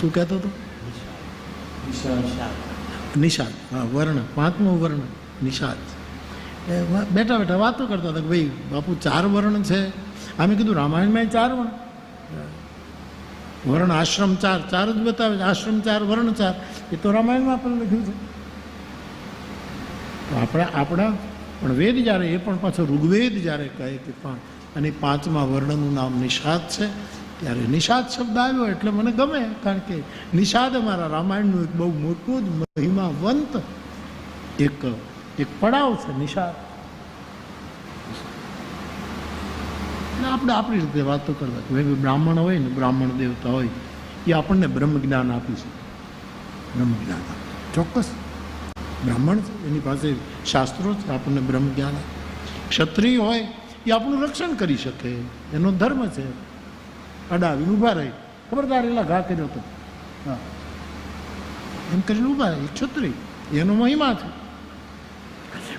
શું કહેતો હતો? નિષાદ હા વર્ણ. પાંચમો વર્ણ. નિષાદ એ વા- બેઠા બેઠા વાતો કરતા હતા કે ભાઈ બાપુ ચાર વર્ણ છે. અમે કીધું રામાયણમાં ચાર વર્ણ. વર્ણ આશ્રમ ચાર. ચાર જ બતાવે છે. આશ્રમ ચાર વર્ણ ચાર. એ તો રામાયણમાં પણ લખ્યું છે. તો આપણા આપણા પણ વેદ જ્યારે એ પણ પાછો ઋગ્વેદ જ્યારે કહે કે પણ અને પાંચમા વર્ણનું નામ નિષાદ છે. ત્યારે નિષાદ શબ્દ આવ્યો એટલે મને ગમે, કારણ કે નિષાદ અમારા રામાયણનું એક બહુ મોટું જ મહિમાવંત એક એક પડાવ છે નિષાદ. આપણે આપણી રીતે વાતો કરતા ભાઈ, બ્રાહ્મણ હોય ને, બ્રાહ્મણ દેવતા હોય, એ આપણને બ્રહ્મ જ્ઞાન આપી છે. બ્રહ્મ જ્ઞાન ચોક્કસ. બ્રાહ્મણ છે, એની પાસે શાસ્ત્રો છે, આપણને બ્રહ્મ જ્ઞાન ક્ષત્રિય હોય, એ આપણું રક્ષણ કરી શકે. એનો ધર્મ છે. અડાવીને ઊભા રહી. ખબરદાર એલા ઘા કર્યો તો. હા. એમ કરીને ઊભા રહી, છત્રી. એનો મહિમા છે.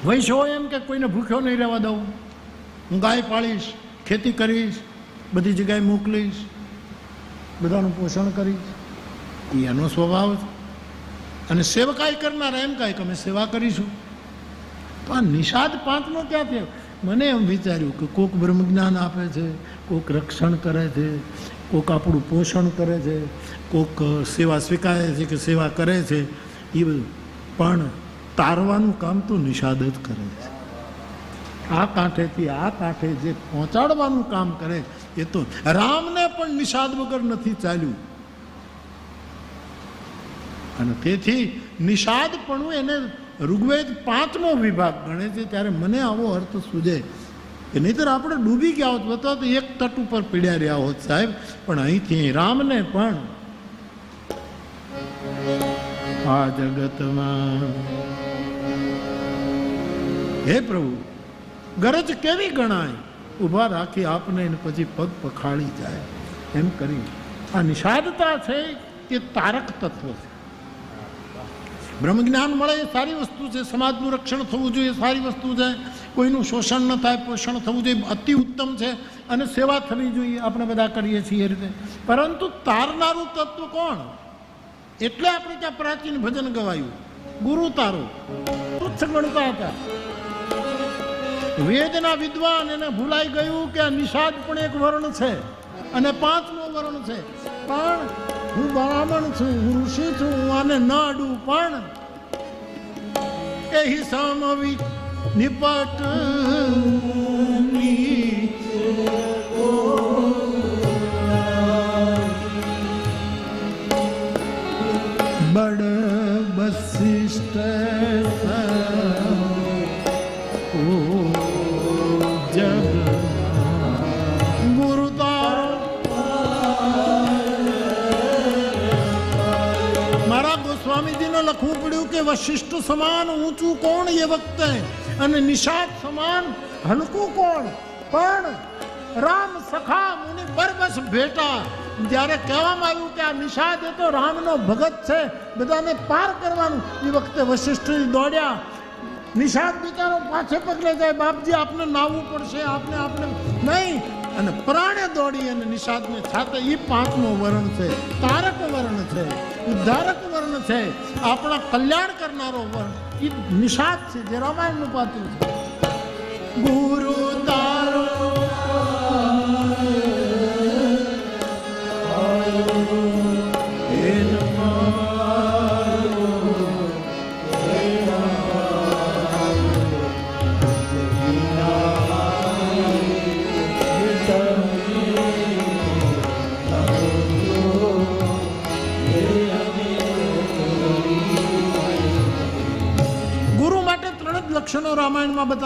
હોય એમ કે કોઈને ભૂખ્યો નહીં રહેવા દઉં. હું ગાય પાળીશ, ખેતી કરીશ, બધી જગ્યાએ મોકલીશ, બધાનું પોષણ કરીશ. એ એનો સ્વભાવ છે. અને સેવકાઈ કરનારા એમ કાંઈક અમે સેવા કરીશું. આ નિષાદ પાંચનો ક્યાં થયો મને એમ વિચાર્યું કે કોક બ્રહ્મ જ્ઞાન આપે છે, કોક રક્ષણ કરે છે, કોક આપણું પોષણ કરે છે, કોક સેવા સ્વીકારે છે કે સેવા કરે છે, એ બધું. પણ તારવાનું કામ તો નિષાદ જ કરે છે. આ કાંઠેથી આ કાંઠે જે પહોંચાડવાનું કામ કરે, એ તો રામને પણ નિષાદ વગર નથી ચાલ્યું. અને તેથી નિષાદપણું એને ઋગ્વેદ પાંચમો વિભાગ ગણે છે, ત્યારે મને આવો અર્થ સૂજે કે નહીતર આપણે ડૂબી ગયા હોત બતા તો એક તટ ઉપર પીડ્યા રહ્યા હોત સાહેબ. પણ અહીંથી રામને પણ આ જગતમાં હે પ્રભુ, ગરજ કેવી ગણાય? ઊભા રાખી આપને પછી પગ પખાળી જાય. એમ કરી આ નિષાદતા છે કે તારક તત્વ છે. બ્રહ્મ જ્ઞાન મળે એ સારી વસ્તુ છે. સમાજનું રક્ષણ થવું જોઈએ સારી વસ્તુ છે. કોઈનું શોષણ ન થાય, પોષણ થવું જોઈએ અતિ ઉત્તમ છે. અને સેવા થવી જોઈએ, આપણે બધા કરીએ છીએ એ રીતે. પરંતુ તારનારું તત્વ કોણ? એટલે આપણે ત્યાં પ્રાચીન ભજન ગવાયું. ગુરુ તારો. તુચ્છ ગણતા હતા. વેદના વિદ્વાન એને ભૂલાઈ ગયું કે આ નિષાદ પણ એક વર્ણ છે. અને પાંચમો વર્ણ છે. પણ હું બ્રાહ્મણ છું હું ઋષિ છું હું આને પણ. એ સમવી નિપટ બડ વશિષ્ઠ કે વશિષ્ઠ સમાન ઊંચું કોણ એ વખતે? અને નિષાદ સમાન હલકું કોણ? પણ રામ સખા મુનિ બરબસ ભેટા. જ્યારે કહેવામાં આવ્યું કે આ નિષાદ એ તો રામનો ભગત છે, બધાને પાર કરવાનું. એ વખતે વશિષ્ઠ દોડ્યા. નિષાદ બિચારો પાછે પગલે જાય, બાપજી, આપને નાવું પડશે, આપને આપને. નહીં અને પ્રાણે દોડી અને નિષાદને છાતે એ પાંચમો વર્ણ છે, તારક વર્ણ છે, ઉદ્ધારક વર્ણ છે, આપણા કલ્યાણ કરનારો વર્ણ. એ નિષાદ છે જે રામાયણનું પાત્ર છે. ગુરુ તારો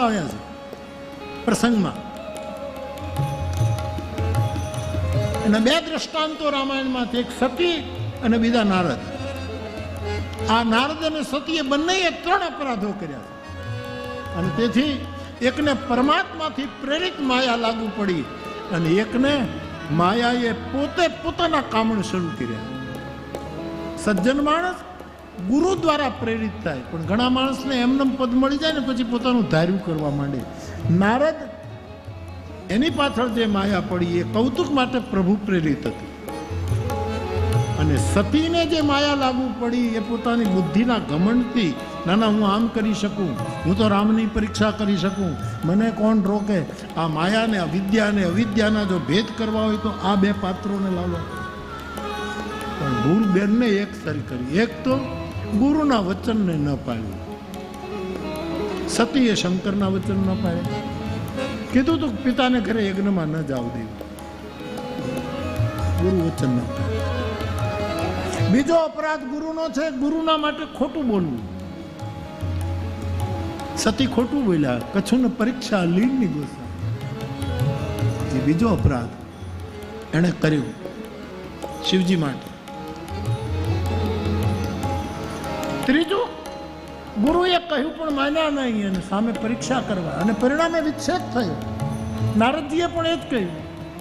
રામાયણમાં આવ્યા છે પ્રસંગમાં અને બે દ્રષ્ટાંતો રામાયણમાંથી એક સતી અને બીજા નારદ આ નારદ અને સતીએ બંનેએ ત્રણ અપરાધો કર્યા છે અને તેથી એકને પરમાત્માથી પ્રેરિત માયા લાગુ પડી અને એકને માયાએ પોતે પોતાના કામણ શરૂ કર્યા સજ્જન માણસ ગુરુ દ્વારા પ્રેરિત થાય. પણ ઘણા માણસને એમને પદ મળી જાય ને પછી પોતાનું ધાર્યું કરવા માંડે. નારદ, એની પાછળ જે માયા પડી એ કૌતુક માટે પ્રભુ પ્રેરિત હતી. અને સતીને જે માયા લાગુ પડી એ પોતાની બુદ્ધિના ઘમંડથી ના ના હું આમ કરી શકું. હું તો રામની પરીક્ષા કરી શકું. મને કોણ રોકે? આ માયાને અવિદ્યા અને અવિદ્યાના જો ભેદ કરવા હોય તો આ બે પાત્રોને લાવો. પણ ભૂલ બેનને એક સરી કરી. એક તો ગુરુના વચનને ન પાડ્યું. સતીએ શંકરના વચન ન પાડ્યા. કીધું તું પિતાને ઘરે યજ્ઞમાં ન જાવ દેવું. ગુરુ વચન ન પાડ્યું. બીજો અપરાધ ગુરુનો છે, ગુરુના માટે ખોટું બોલવું. સતી ખોટું બોલ્યા કચ્છું પરીક્ષા લીડની ગોસા. એ બીજો અપરાધ એણે કર્યો. શિવજી માટે. ત્રીજું, ગુરુએ કહ્યું પણ માન્યા નહીં અને સામે પરીક્ષા કરવા. અને પરિણામે વિક્ષેપ થયો. નારદજીએ પણ એ જ કહ્યું,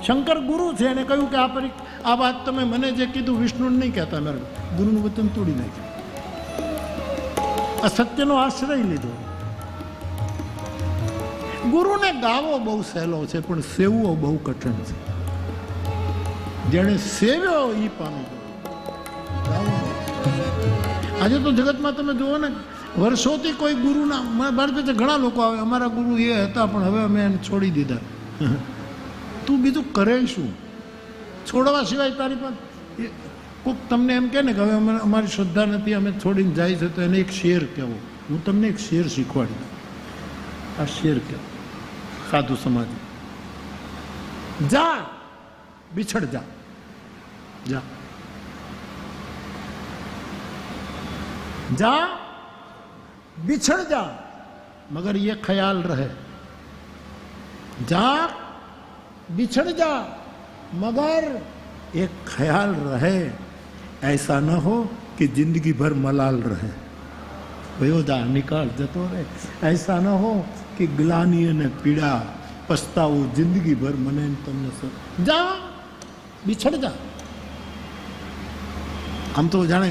શંકર ગુરુ છે. એને કહ્યું કે આ પરી, આ વાત તમે મને જે કીધું વિષ્ણુ નહીં કહેતા મેં ગુરુનું વચન તોડી નાખ્યું. અસત્યનો આશ્રય લીધો. ગુરુને ગાવો બહુ સહેલો છે, પણ સેવવો બહુ કઠિન છે. જેણે સેવ્યો એ પામી ગયો. આજે તો જગતમાં તમે જુઓ ને, વર્ષોથી કોઈ ગુરુના મારા પાસે ઘણા લોકો આવે, અમારા ગુરુ એ હતા, પણ હવે અમે એને છોડી દીધા. તું બીજું કરે શું? છોડવા સિવાય તારી પાસે કોક તમને એમ કહે ને કે હવે અમે, અમારી શ્રદ્ધા નથી, અમે છોડીને જાય છે, તો એને એક શેર કહેવો. હું તમને એક શેર શીખવાડી. આ શેર કહેવો. સાધુ સમાજ. જા, બિછડ જા. જા. जा बिछड़ जा मगर ये ख्याल रहे जा बिछड़ जा मगर एक ख्याल रहे ऐसा न हो कि जिंदगी भर मलाल रहे वयो जा निकाल जतो રહે ऐसा न हो कि ગ્લાની અને પીડા પસ્તાવો જિંદગી ભર મને ને તમને સ- જા બિછડ જા આમ તો જાણે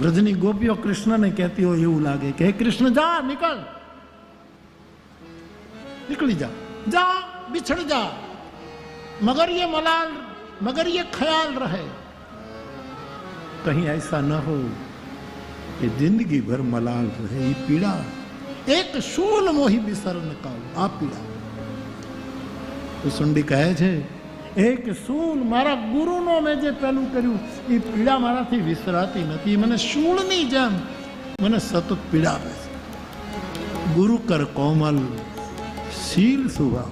વ્રજની ગોપીઓ કૃષ્ણને કહેતી હોય એવું લાગે કે હે કૃષ્ણ જા નીકળ निकली जा जा बिछड़ जा मगर ये मलाल मगर ये ख्याल रहे कहीं ऐसा न हो कि जिंदगी भर मलाल रहे ये पीड़ा એક શૂલ મોહી બિસર નકાવ આ પીડા તો સુંડી કહે છે એક શૂન મારા ગુરુનો મેં જે પેલું કર્યું, એ પીડા મારાથી વિસરાતી નથી. મને શૂળની જેમ, મને સતત પીડા આપે છે. ગુરુ કર કોમલ, શીલ સુભા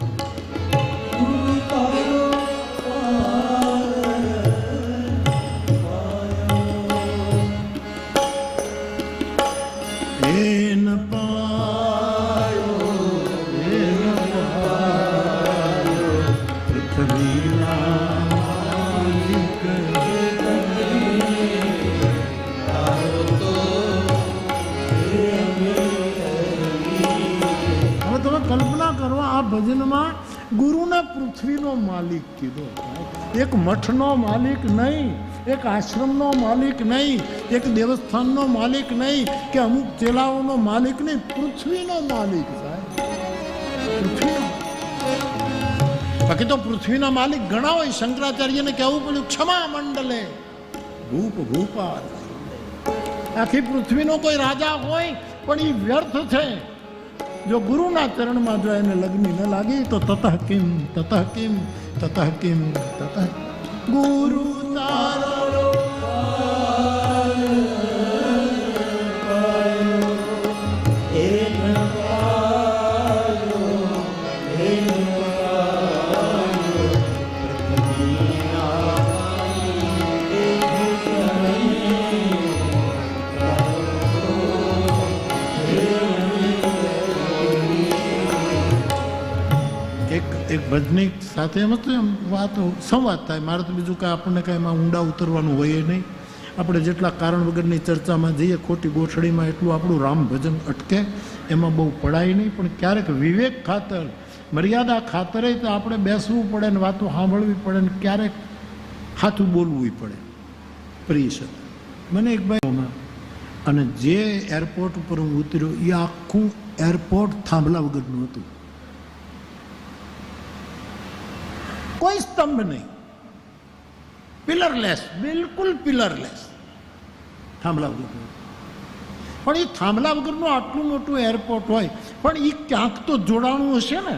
મઠનો માલિક નહીં, એક આશ્રમનો માલિક નહીં, એક દેવસ્થાનનો માલિક નહીં, કે અમુક ચેલાઓનો માલિક નહીં, પૃથ્વીનો માલિક સાહેબ. બાકી તો પૃથ્વીના માલિક ઘણા હોય, શંકરાચાર્યને કહેવું પડ્યું, ક્ષમા મંડલે. ભૂપ ભૂપા આખી પૃથ્વીનો કોઈ રાજા હોય, પણ એ વ્યર્થ છે. જો ગુરુના ચરણમાં જો એને લગ્ન ન લાગી, તો તતઃ કિમ તતઃ કિમ તતઃ કિમ, તતઃ ગુરુ તારો એક સાથે એમ હતું એમ વાતો, સંવાદ થાય. મારે તો બીજું કાંઈ આપણને કાંઈ એમાં ઊંડા ઉતરવાનું હોય નહીં. આપણે જેટલા કારણ વગરની ચર્ચામાં જઈએ, ખોટી ગોઠડીમાં એટલું આપણું રામ ભજન અટકે. એમાં બહુ પડાય નહીં, પણ ક્યારેક વિવેક ખાતર, મર્યાદા ખાતરે તો આપણે બેસવું પડે ને વાતો સાંભળવી પડે ને ક્યારેક હાથું બોલવું પડે. પ્રિય મને એક ભાઈ અને જે એરપોર્ટ ઉપર હું ઉતર્યો, એ આખું એરપોર્ટ થાંભલા વગરનું હતું. કોઈ સ્તંભ નહીં. પિલરલેસ બિલકુલ પિલરલેસ થાંભલા વગર. પણ એ થાંભલા વગરનું આટલું મોટું એરપોર્ટ હોય, પણ એ ક્યાંક તો જોડાણું હશે ને.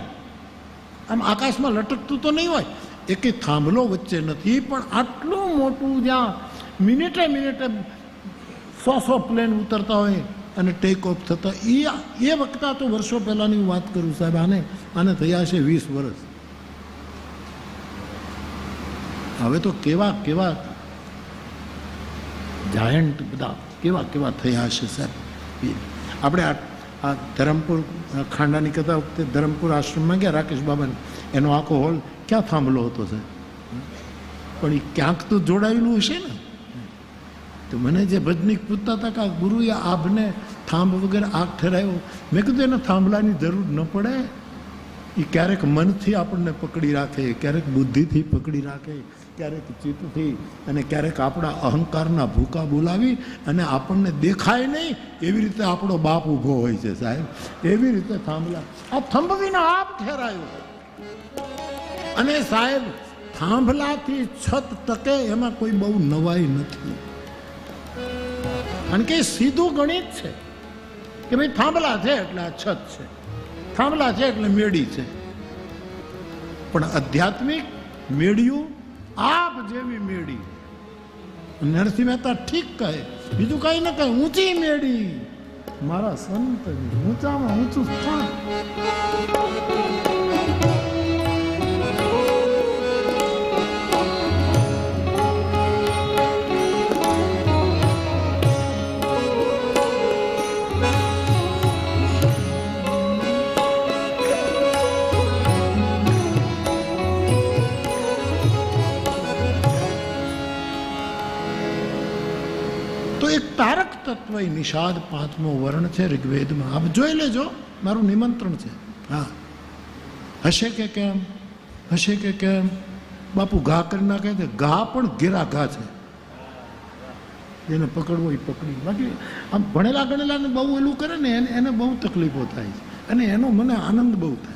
આમ આકાશમાં લટકતું તો નહીં હોય. એક થાંભલો વચ્ચે નથી, પણ આટલું મોટું જ્યાં મિનિટે મિનિટે સો સો પ્લેન ઉતરતા હોય અને ટેક ઓફ થતા એ એ વખતા તો વર્ષો પહેલાંની વાત કરું સાહેબ, આને આને થયા છે વીસ વર્ષ. હવે તો કેવા કેવા જાયન્ટ બધા, કેવા કેવા થયા હશે સાહેબ? આપણે આ ધરમપુર ખાંડાની કથા વખતે ધરમપુર આશ્રમમાં ગયા, રાકેશ બાબાને? એનો આખો હોલ ક્યાં થાંભલો હતો સાહેબ? પણ એ ક્યાંક તો જોડાયેલું હશે ને? તો મને જે ભજનીક પૂછતા હતા કે આ ગુરુએ આભને થાંભ વગેરે આગ ઠરાયો, મેં કીધું એને થાંભલાની જરૂર ન પડે. એ ક્યારેક મનથી આપણને પકડી રાખે, ક્યારેક બુદ્ધિથી પકડી રાખે. ક્યારેક ચિત્તથી અને ક્યારેક આપણા અહંકારના ભૂકા બોલાવી અને આપણને દેખાય નહીં, એવી રીતે આપણો બાપ ઊભો હોય છે સાહેબ. એવી રીતે થાંભલા આ થંભવીને આપ ઠેરાયો. અને સાહેબ, થાંભલાથી છત ટકે એમાં કોઈ બહુ નવાઈ નથી. કારણ કે સીધું ગણિત છે કે ભાઈ થાંભલા છે એટલે આ છત છે. થાંભલા છે એટલે મેળી છે. પણ આધ્યાત્મિક મેળિયું આપ જેવી મેળી. નરસિંહ મહેતા ઠીક કહે. બીજું કઈ ન કહે. ઊંચી મેળી. મારા સંત ઊંચામાં ઊંચું સ્થાન. તો એક તારક તત્વ એ નિષાદ પાંચમો વર્ણ છે ઋગ્વેદમાં. આપ જોઈ લેજો, મારું નિમંત્રણ છે. હા. હશે કે કેમ? હશે કે કેમ? બાપુ ઘા કરી નાખે છે. ઘા પણ ઘેરા ઘા છે. જેને પકડવો એ પકડી. બાકી આમ ભણેલા ગણેલાને બહુ એલું કરે ને, એને એને બહુ તકલીફો થાય છે. અને એનો મને આનંદ બહુ થાય.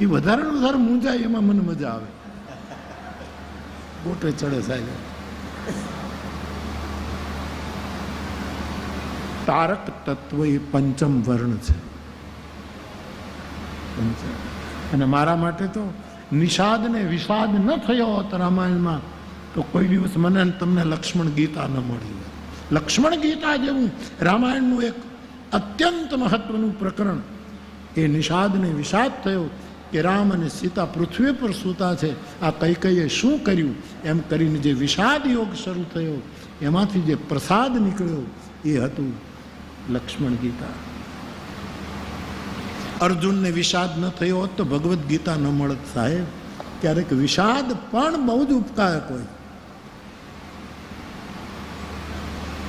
એ વધારે ને વધારે મૂંઝાય, એમાં મને મજા આવે. ગોટે ચડે સાહેબ. તારક તત્વ એ પંચમ વર્ણ છે. અને મારા માટે તો નિષાદ ને વિષાદ ન થયો હોત રામાયણમાં, તો કોઈ દિવસ મને તમને લક્ષ્મણ ગીતા ન મળી લક્ષ્મણ ગીતા જેવું રામાયણનું એક અત્યંત મહત્વનું પ્રકરણ એ નિષાદ ને વિષાદ થયો કે રામ અને સીતા પૃથ્વી પર સૂતા છે. આ કઈ કઈએ શું કર્યું? એમ કરીને જે વિષાદ યોગ શરૂ થયો, એમાંથી જે પ્રસાદ નીકળ્યો એ હતું લક્ષ્મણ ગીતા. અર્જુનને વિષાદ ન થયો હોત તો ભગવદ્ ગીતા ન મળત સાહેબ. ક્યારેક વિષાદ પણ બહુ જ ઉપકારક હોય.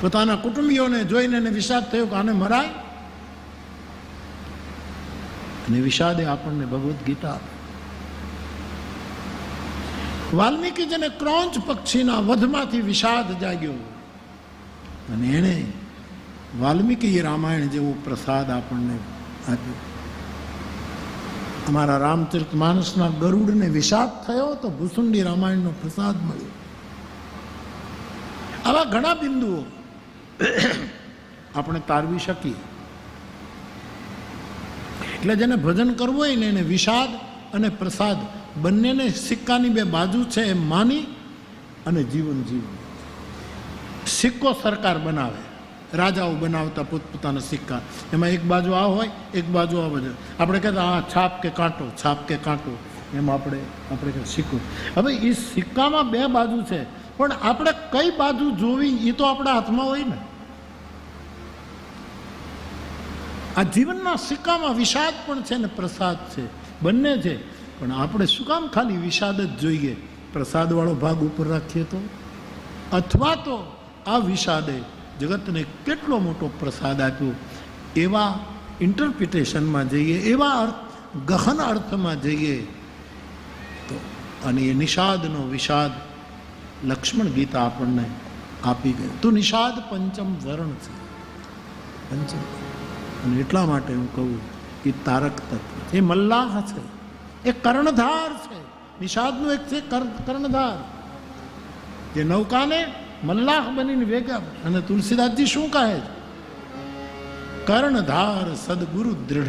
પોતાના કુટુંબીઓને જોઈને એને વિષાદ થયો કે આને મરાય? અને વિષાદે આપણને ભગવદ્ ગીતા વાલ્મીકી જેને ક્રોંચ પક્ષીના વધમાંથી વિષાદ જાગ્યો. અને એણે વાલ્મીકી રામાયણ જેવો પ્રસાદ આપણને આપ્યો અમારા રામચરિત માનસના ગરુડને વિષાદ થયો તો ભૂસુંડી રામાયણનો પ્રસાદ મળ્યો. આવા ઘણા બિંદુઓ આપણે તારવી શકીએ. એટલે જેને ભજન કરવું હોય ને એને વિષાદ અને પ્રસાદ બંનેને સિક્કાની બે બાજુ છે એમ માની અને જીવન જીવન સિક્કો સરકાર બનાવે. રાજાઓ બનાવતા પોતપોતાના સિક્કા. એમાં એક બાજુ આ હોય, એક બાજુ આ બધું. આપણે કહેતા આ છાપ કે કાંટો, છાપ કે કાંટો. એમ આપણે આપણે કહીએ સિક્કો હવે એ સિક્કામાં બે બાજુ છે. પણ આપણે કઈ બાજુ જોવી એ તો આપણા હાથમાં હોય ને. આ જીવનના સિક્કામાં વિષાદ પણ છે ને પ્રસાદ છે. બંને છે. પણ આપણે શું કામ ખાલી વિષાદ જ જોઈએ? પ્રસાદવાળો ભાગ ઉપર રાખીએ તો? અથવા તો આ વિષાદે જગતને કેટલો મોટો પ્રસાદ આપ્યો? એવા ઇન્ટરપ્રિટેશનમાં જઈએ, એવા અર્થ, ગહન અર્થમાં જઈએ. તો અને એ નિષાદનો વિષાદ લક્ષ્મણ ગીતા આપણને આપી ગયું તો નિષાદ પંચમ વર્ણ છે. પંચમ. અને એટલા માટે હું કહું કે તારક તત્વ એ મલ્લાહ છે. એ કર્ણધાર છે. નિષાદનું એક છે કર્ણધાર. જે નૌકાને મલ્લાહ બનીને ભેગા અને તુલસીદાસજી શું કહે છે? કર્ણધાર સદગુરુ દ્રઢ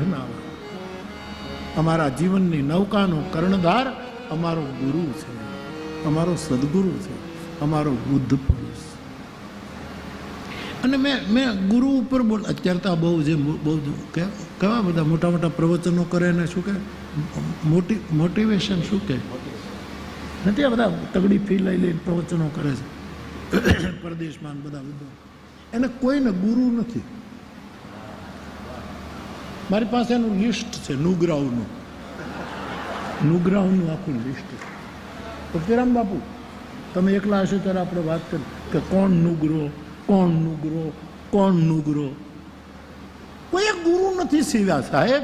અમારા જીવનની નૌકાનો કર્ણધાર અમારો ગુરુ છે. અમારો સદગુરુ છે. અમારો બુદ્ધ પુરુષ. અને મેં મેં ગુરુ ઉપર બોલ, અત્યારે તો આ બહુ જે બહુ કેવા બધા મોટા મોટા પ્રવચનો કરે ને શું કે? મોટી, મોટિવેશન શું કે? નથી આ બધા તગડી ફી લઈ લઈને પ્રવચનો કરે છે. પરદેશમાં બધા બધા એને કોઈને ગુરુ નથી. મારી પાસે એનું લિસ્ટ છે નુગ્રાઉનું નુગ્રાઉનું આખું લિસ્ટ તો કેરામ બાપુ, તમે એકલા હશો ત્યારે આપણે વાત કરી કે કોણ નુગરો કોણ નુગરો કોણ નુગરો? કોઈ ગુરુ નથી સીવ્યા સાહેબ.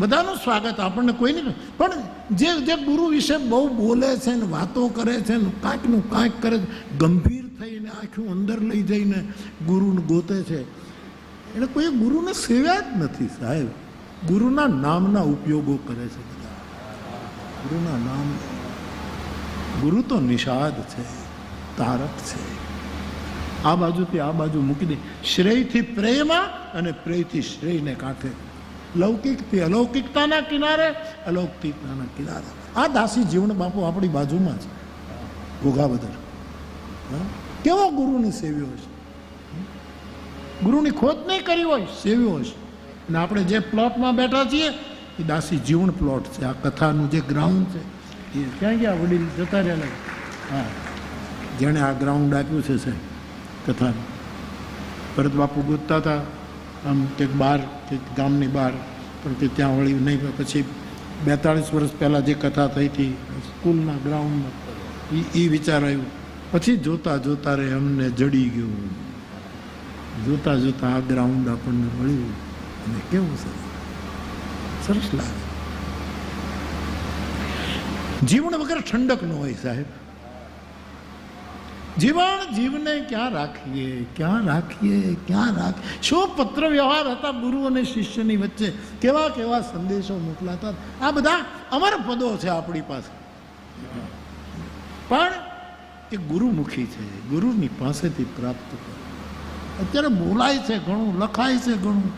બધાનું સ્વાગત આપણને કોઈ નહીં પણ જે જે ગુરુ વિશે બહુ બોલે છે ને વાતો કરે છે ને કાંઈકનું કાંઈક કરે છે, ગંભીર થઈને આખું અંદર લઈ જઈને ગુરુને ગોતે છે. એટલે કોઈ ગુરુને સેવ્યા જ નથી સાહેબ. ગુરુના નામના ઉપયોગો કરે છે બધા. ગુરુના નામ. ગુરુ તો નિષાદ છે, તારક છે. આ બાજુથી આ બાજુ મૂકી દે. શ્રેયથી પ્રેમા અને પ્રેયથી શ્રેયને કાંઠે લૌકિકથી અલૌકિકતાના કિનારે અલૌકિકતાના કિનારે. આ દાસી જીવન બાપુ આપણી બાજુમાં છે ઘોઘાબદર હા? કેવો ગુરુની સેવ્યો છે? ગુરુની ખોજ નહીં કરી હોય સેવ્યો હશે અને આપણે જે પ્લોટમાં બેઠા છીએ એ દાસી જીવન પ્લોટ છે. આ કથાનું જે ગ્રાઉન્ડ છે એ. ક્યાં ગયા વડીલ? જતા રહેલા હા. જેણે આ ગ્રાઉન્ડ આપ્યું છે સાહેબ કથાનું. ભરત બાપુ ગોતતા હતા. આમ કંઈક બહાર કંઈક ગામની બહાર પણ કે ત્યાં વળી નહીં. પછી બેતાળીસ વર્ષ પહેલાં જે કથા થઈ હતી, સ્કૂલના ગ્રાઉન્ડમાં એ એ વિચાર આવ્યું. પછી જોતા જોતા રે અમને જડી ગયું. જોતા જોતા આ ગ્રાઉન્ડ આપણને મળ્યું. અને કેવું સરસ. સરસ લાગે. જીવન વગર ઠંડક ન હોય સાહેબ. જીવન જીવને ક્યાં રાખીએ? ક્યાં રાખીએ? ક્યાં રાખીએ શું પત્ર વ્યવહાર હતા ગુરુ અને શિષ્યની વચ્ચે? કેવા કેવા સંદેશો મોકલાતા? આ બધા અમર પદો છે આપણી પાસે. પણ એ ગુરુમુખી છે. ગુરુની પાસેથી પ્રાપ્ત કરો. અત્યારે બોલાય છે ઘણું, લખાય છે ઘણું.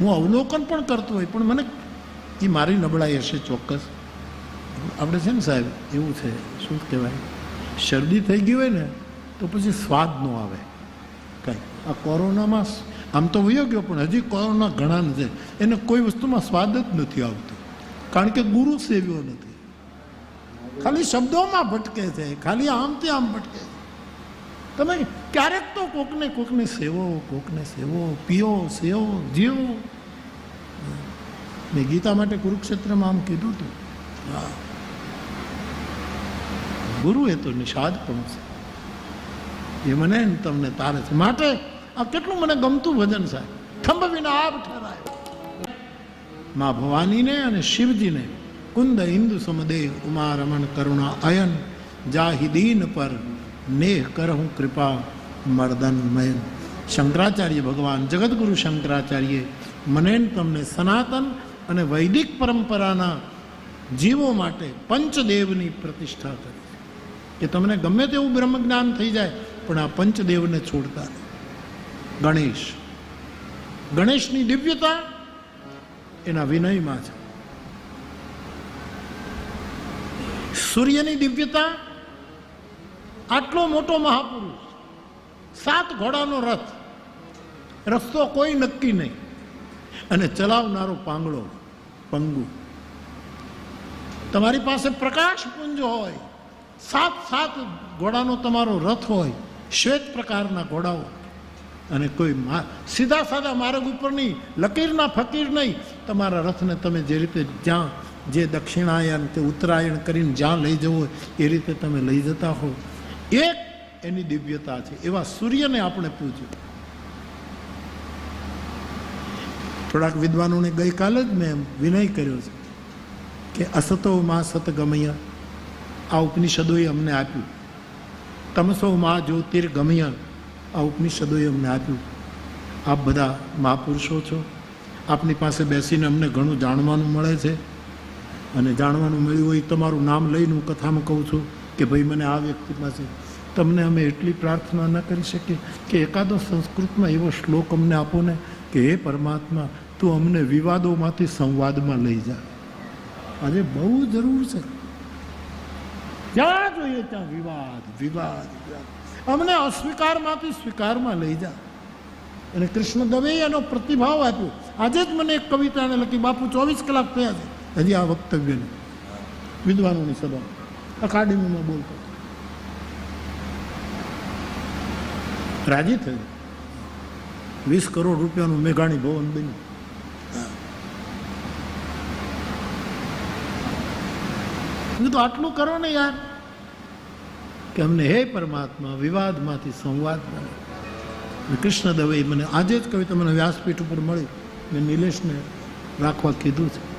હું અવલોકન પણ કરતો હોય, પણ મને એ મારી નબળાઈ હશે ચોક્કસ. આપણે છે ને સાહેબ, એવું છે, શું કહેવાય? શરદી થઈ ગઈ હોય ને તો પછી સ્વાદ ન આવે. કંઈ. આ કોરોનામાં આમ તો વયો ગયો પણ હજી કોરોના ઘણા છે. એને કોઈ વસ્તુમાં સ્વાદ જ નથી આવતો. કારણ કે ગુરુ સેવ્યો નથી. ખાલી શબ્દોમાં ભટકે છે. ખાલી આમથી આમ ભટકે છે. તમે ક્યારેક તો કોકને કોકને સેવો કોકને સેવો, પીઓ, સેવો, જીવો. મેં ગીતા માટે કુરુક્ષેત્રમાં આમ કીધું હતું. ગુરુ એ તો નિષાદ પણ છે. એ મને તમને તારે છે. માટે આ કેટલું મને ગમતું ભજન સાહેબ. ખંભ વિના આપ ઠરાય. મા ભવાનીને અને શિવજીને, કુંદ હિન્દુ સમદેહ ઉમા રમણ કરુણા અયન જાહિદીન પર નેહ કરહું કૃપા મર્દન મયન. શંકરાચાર્ય ભગવાન જગતગુરુ શંકરાચાર્ય મને તમને સનાતન અને વૈદિક પરંપરાના જીવો માટે પંચદેવની પ્રતિષ્ઠા કરી. કે તમને ગમે તેવું બ્રહ્મ જ્ઞાન થઈ જાય પણ આ પંચદેવને છોડતા ગણેશ. ગણેશની દિવ્યતા એના વિનયમાં છે. સૂર્યની દિવ્યતા આટલો મોટો મહાપુરુષ, સાત ઘોડાનો રથ, રસ્તો કોઈ નક્કી નહીં. અને ચલાવનારો પાંગડો પંગુ. તમારી પાસે પ્રકાશ પુંજ હોય, સાત સાત ઘોડાનો તમારો રથ હોય શ્વેત પ્રકારના ઘોડાઓ અને કોઈ સીધા સાદા માર્ગ ઉપર નહીં, લકીરના ફકીર નહીં. તમારા રથને તમે જે રીતે જ્યાં જે દક્ષિણાયન કે ઉત્તરાયણ કરીને જ્યાં લઈ જવું એ રીતે તમે લઈ જતા હો. એક એની દિવ્યતા છે. એવા સૂર્યને આપણે પૂજ્યું. થોડાક વિદ્વાનોને ગઈકાલે જ મેં વિનય કર્યો છે કે અસતો માં સત ગમય આ ઉપનિષદોએ અમને આપ્યું. તમસો જ્યોતિર્ગમ્ય જ્યોતિર ગમય આ ઉપનિષદોએ અમને આપ્યું. આપ બધા મહાપુરુષો છો. આપની પાસે બેસીને અમને ઘણું જાણવાનું મળે છે. અને જાણવાનું મળ્યું હોય તમારું નામ લઈને હું કથામાં કહું છું કે ભાઈ મને આ વ્યક્તિ પાસે તમને અમે એટલી પ્રાર્થના ન કરી શકીએ કે એકાદો સંસ્કૃતમાં એવો શ્લોક અમને આપો ને કે હે પરમાત્મા, તું અમને વિવાદોમાંથી સંવાદમાં લઈ જા. આજે બહુ જરૂર છે. જ્યાં જોઈએ ત્યાં વિવાદ. વિવાદ અમને અસ્વીકારમાંથી સ્વીકારમાં લઈ જા. અને કૃષ્ણ દવે એનો પ્રતિભાવ આપ્યો. આજે જ મને એક કવિતાને લખી, બાપુ, ચોવીસ કલાક થયા છે. હજી આ વક્તવ્યને વિદ્વાનોની સભા. અકાડમીમાં બોલતો. રાજી થયું. વીસ કરોડ રૂપિયાનું મેઘાણી ભવન બન્યું. મેં કીધું આટલું કરો ને યાર કે અમને હે પરમાત્મા વિવાદમાંથી સંવાદ બને કૃષ્ણ દવે મને આજે જ કવિતા મને વ્યાસપીઠ ઉપર મળી. મેં નિલેશને રાખવા કીધું છે.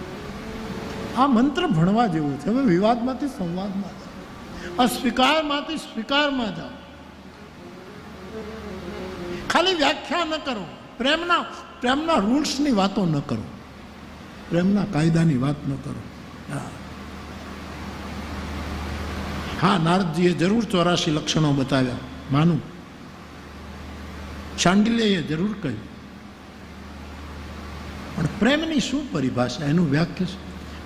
આ મંત્ર ભણવા જેવું છે. હવે વિવાદમાંથી સંવાદમાં જાઓ અસ્વીકારમાંથી સ્વીકારમાં જાઓ. ખાલી વ્યાખ્યા ન કરો. પ્રેમના પ્રેમના રૂલ્સની વાતો ન કરો. પ્રેમના કાયદાની વાત ન કરો. હા. હા, નારદજીએ જરૂર ચોરાશી લક્ષણો બતાવ્યા. માનું. ચાંડિલ્યએ જરૂર કહ્યું. પણ પ્રેમની શું પરિભાષા? એનું વાક્ય છે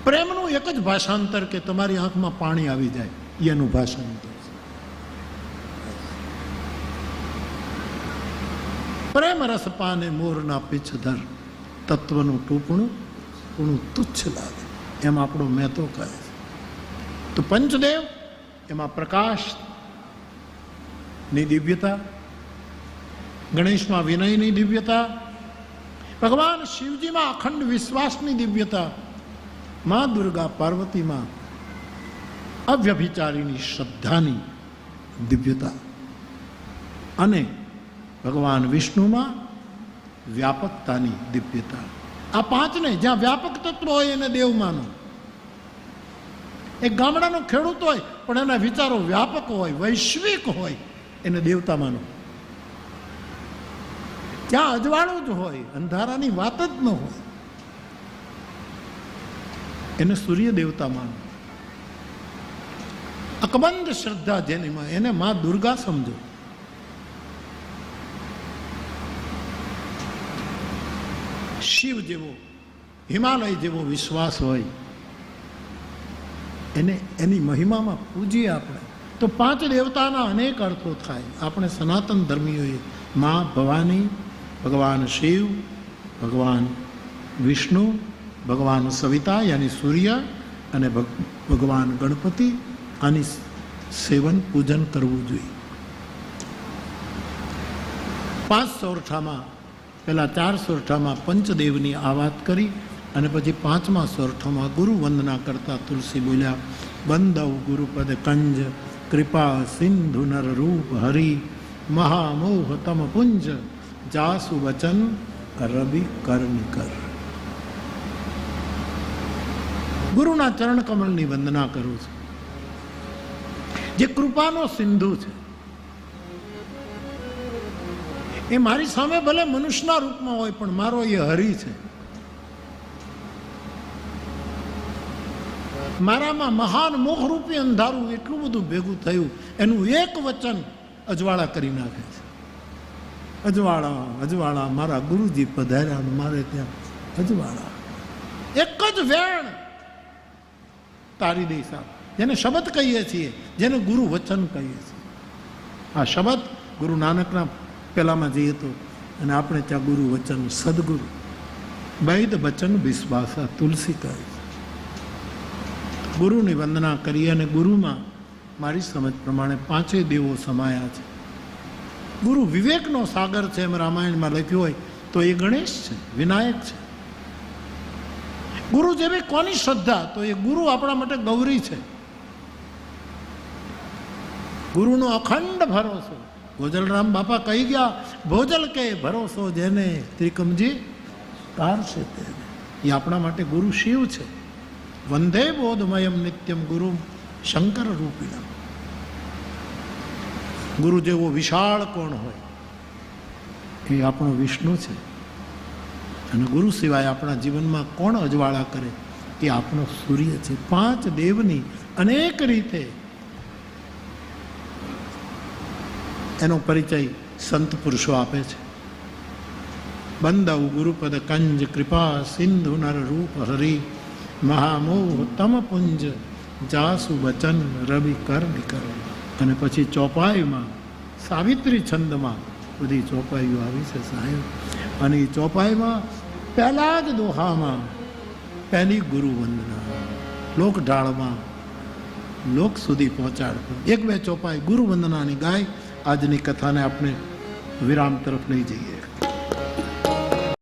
પ્રેમનું એક જ ભાષાંતર કે તમારી આંખમાં પાણી આવી જાય એનું ભાષાંતર પ્રેમ રસ પાને મોરના પીછધર, તત્વનું ટૂંકણું પૂણું તુચ્છ લાગે. એમ આપણો મહેતો કહે તો પંચદેવ એમાં પ્રકાશની દિવ્યતા, ગણેશમાં વિનયની દિવ્યતા, ભગવાન શિવજીમાં અખંડ વિશ્વાસની દિવ્યતા, મા દુર્ગા પાર્વતીમાં અવ્યભિચારીની શ્રદ્ધાની દિવ્યતા. અને ભગવાન વિષ્ણુમાં વ્યાપકતાની દિવ્યતા. આ પાંચને, જ્યાં વ્યાપક તત્વ હોય એને દેવ માનો. એક ગામડાનો ખેડૂત હોય, પણ એના વિચારો વ્યાપક હોય, વૈશ્વિક હોય, એને દેવતા માનો ત્યાં અજવાળું જ હોય, અંધારાની વાત જ ન હોય. એને સૂર્ય દેવતા માનો અકબંધ શ્રદ્ધા જેની માં, એને માં દુર્ગા સમજો. શિવ જેવો, હિમાલય જેવો વિશ્વાસ હોય. એને એની મહિમામાં પૂજીએ આપણે. તો પાંચ દેવતાના અનેક અર્થો થાય. આપણે સનાતન ધર્મીઓએ મા, ભવાની, ભગવાન શિવ, ભગવાન વિષ્ણુ, ભગવાન સવિતા, યાની સૂર્ય અને ભગ- ભગવાન ગણપતિ આની સેવન, પૂજન કરવું જોઈએ. પાંચ સોરઠામાં, પહેલાં ચાર સોરઠામાં પંચદેવની આ વાત કરી. અને પછી પાંચમા સોરઠોમાં ગુરુ વંદના કરતા તુલસી બોલ્યા, બંદવ ગુરુપદ કંજ, કૃપા સિંધુ નર રૂપ હરિ, મહામોહ તમ પુંજ, જાસુ વચન રવિ કરનિકર ગુરુના ચરણ કમળની વંદના કરું છું. જે કૃપાનો સિંધુ છે, એ મારી સામે ભલે મનુષ્યના રૂપમાં હોય, પણ મારો એ હરિ છે. મારામાં મહાન મોહરૂપી અંધારું એટલું બધું ભેગું થયું, એનું એક વચન અજવાળા કરી નાખે છે. અજવાળા અજવાળા, મારા ગુરુજી પધાર્યા મારે ત્યાં અજવાળા. એક જ વેણ તારી દે સાહેબ જેને શબ્દ કહીએ છીએ, જેને ગુરુ વચન કહીએ છીએ. આ શબ્દ ગુરુ નાનકના પહેલામાં જઈએ તો અને આપણે ત્યાં ગુરુ વચન, સદગુરુ, વૈદ વચન વિશ્વાસ તુલસી કહે ગુરુની વંદના કરી અને ગુરુમાં મારી સમજ પ્રમાણે પાંચેય દેવો સમાયા છે. ગુરુ વિવેકનો સાગર છે એમ રામાયણમાં લખ્યું હોય તો એ ગણેશ છે, વિનાયક છે. ગુરુ જેવી કોની શ્રદ્ધા? તો એ ગુરુ આપણા માટે ગૌરી છે. ગુરુનો અખંડ ભરોસો. ભોજલરામ બાપા કહી ગયા, ભોજલ કે ભરોસો જેને ત્રિકમજી તારશે તેને. એ આપણા માટે ગુરુ શિવ છે. વંદે બોધમયમ નિત્યમ ગુરુ શંકર રૂપિણમ ગુરુ જેવો વિશાળ કોણ હોય એ આપણો વિષ્ણુ છે. અને ગુરુ સિવાય આપણા જીવનમાં કોણ અજવાળા કરે, એ આપણો સૂર્ય છે. પાંચ દેવની અનેક રીતે એનો પરિચય સંત પુરુષો આપે છે. બંદવ, ગુરુપદ, કંજ, કૃપા, સિંધુ, નર, રૂપ, હરિ મહામોહ તમ પુંજ, જાસુ વચન રવિ કર. અને પછી ચોપાઈમાં, સાવિત્રી છંદમાં, બધી ચોપાઈઓ આવી છે સાહેબ. અને એ ચોપાઈમાં પહેલા જ દોહામાં પહેલી ગુરુવંદના. લોકઢાળમાં લોક ઢાળમાં લોક સુધી પહોંચાડતો. એક બે ચોપાઈ ગુરુવંદનાની ગાય, આજની કથાને આપણે વિરામ તરફ લઈ જઈએ.